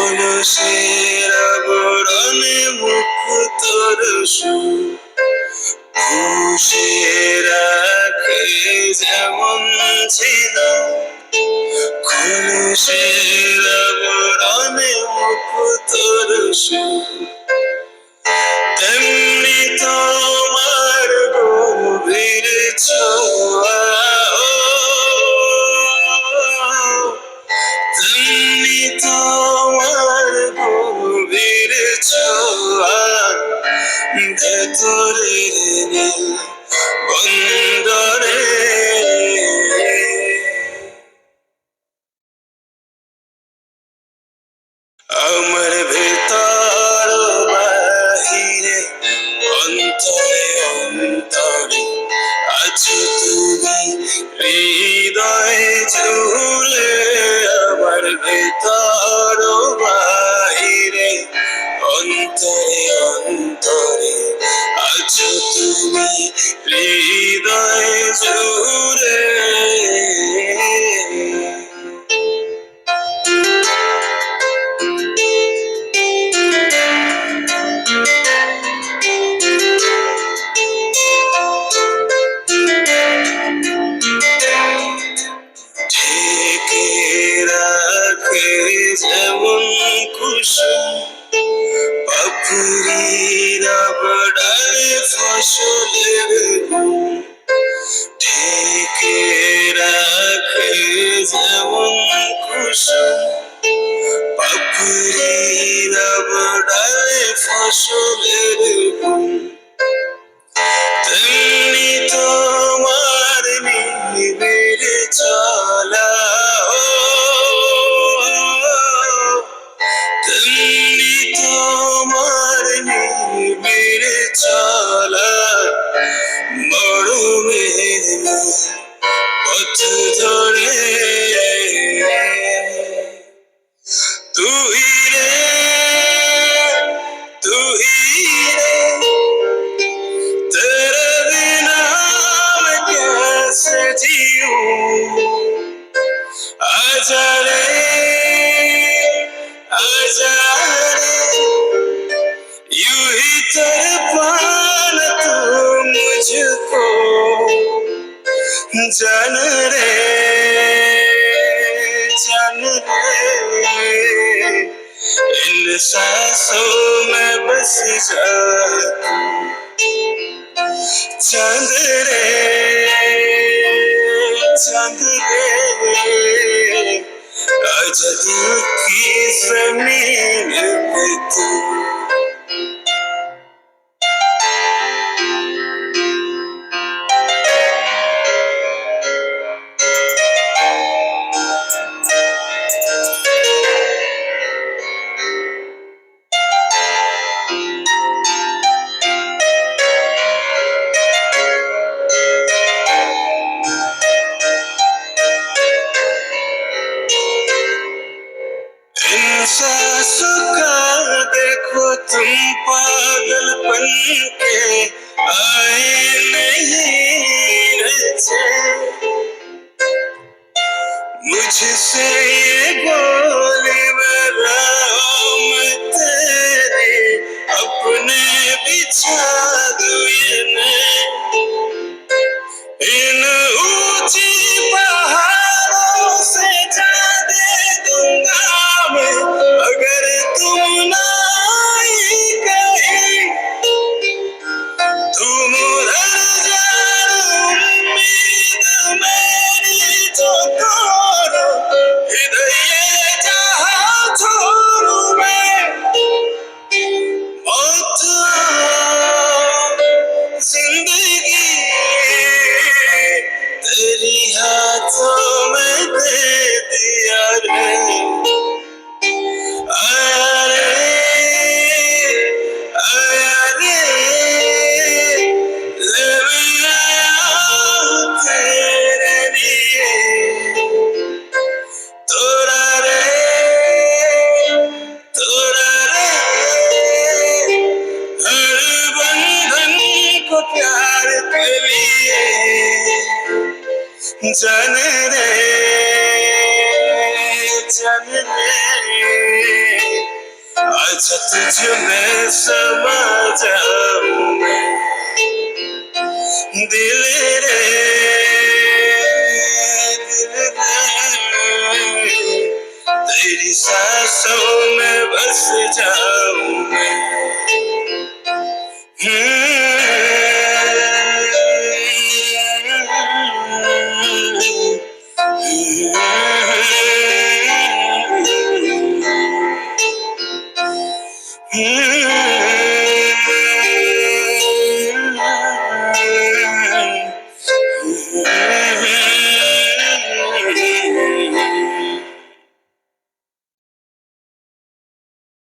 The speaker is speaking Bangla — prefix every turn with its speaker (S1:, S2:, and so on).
S1: খোলসের আবরণে মুক্তর সুর। পুষে রাখে যেমন ছিল খোলসের আবরণে মুক্তর সুর। ভেতরের নীল বন্দরে আমার ভেতর বাহিরে অন্তরে অন্তরে আছো তুমি হৃদয় জুড়ে আমার ভেতর কুসুম পাপুরির বড়ায় ফসলের গুম ঢেকে রাখে যেমন কুসুম পাপুরির বড়ায় ফসলের গুম Yeah. जान रे जान रे। इन में बस जा। चाँद रे चाँद रे। आज की ज़मीन पे पागल पागलपन के आए जन रे जन रे। आज तुझ में समा जाऊँ दिल रे दिल रे। तेरी सांसों में बस जाऊँ मैं। Yeah.